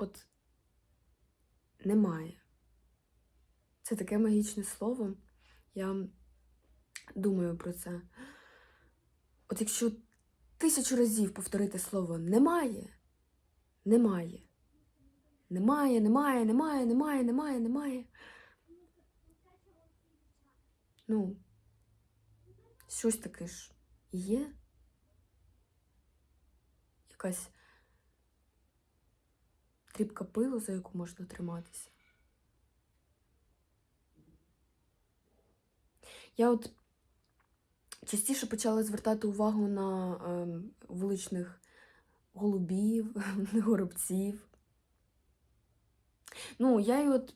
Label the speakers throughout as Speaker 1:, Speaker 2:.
Speaker 1: От немає. Це таке магічне слово. Я думаю про це. От якщо тисячу разів повторити слово немає, немає. Немає, немає, немає, немає, немає, немає. Ну, щось таке ж є. Якась тріпка пилу, за яку можна триматися. Я от частіше почала звертати увагу на ем, вуличних голубів, горобців. Ну, я й от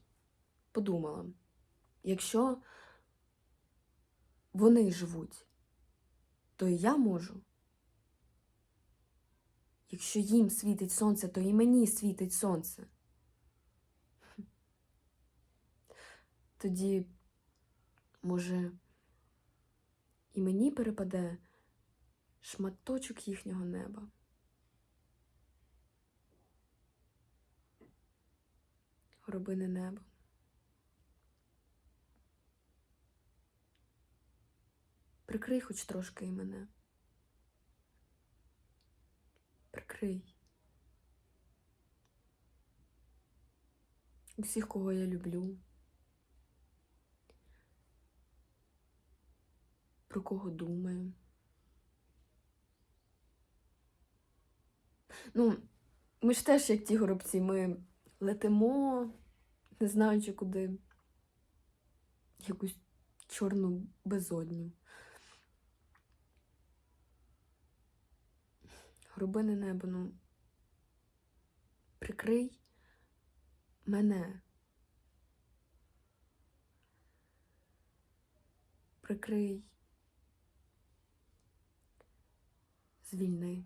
Speaker 1: подумала, якщо вони живуть, то і я можу. Якщо їм світить сонце, то і мені світить сонце. Тоді, може, і мені перепаде шматочок їхнього неба. Горобине небо. Прикрий хоч трошки і мене. Прикрий. Усіх, кого я люблю. Про кого думаю. Ну, ми ж теж, як ті горобці, ми летимо, не знаючи куди, якусь чорну безодню. Горобине небо, ну, прикрий мене. Прикрий. Звільни.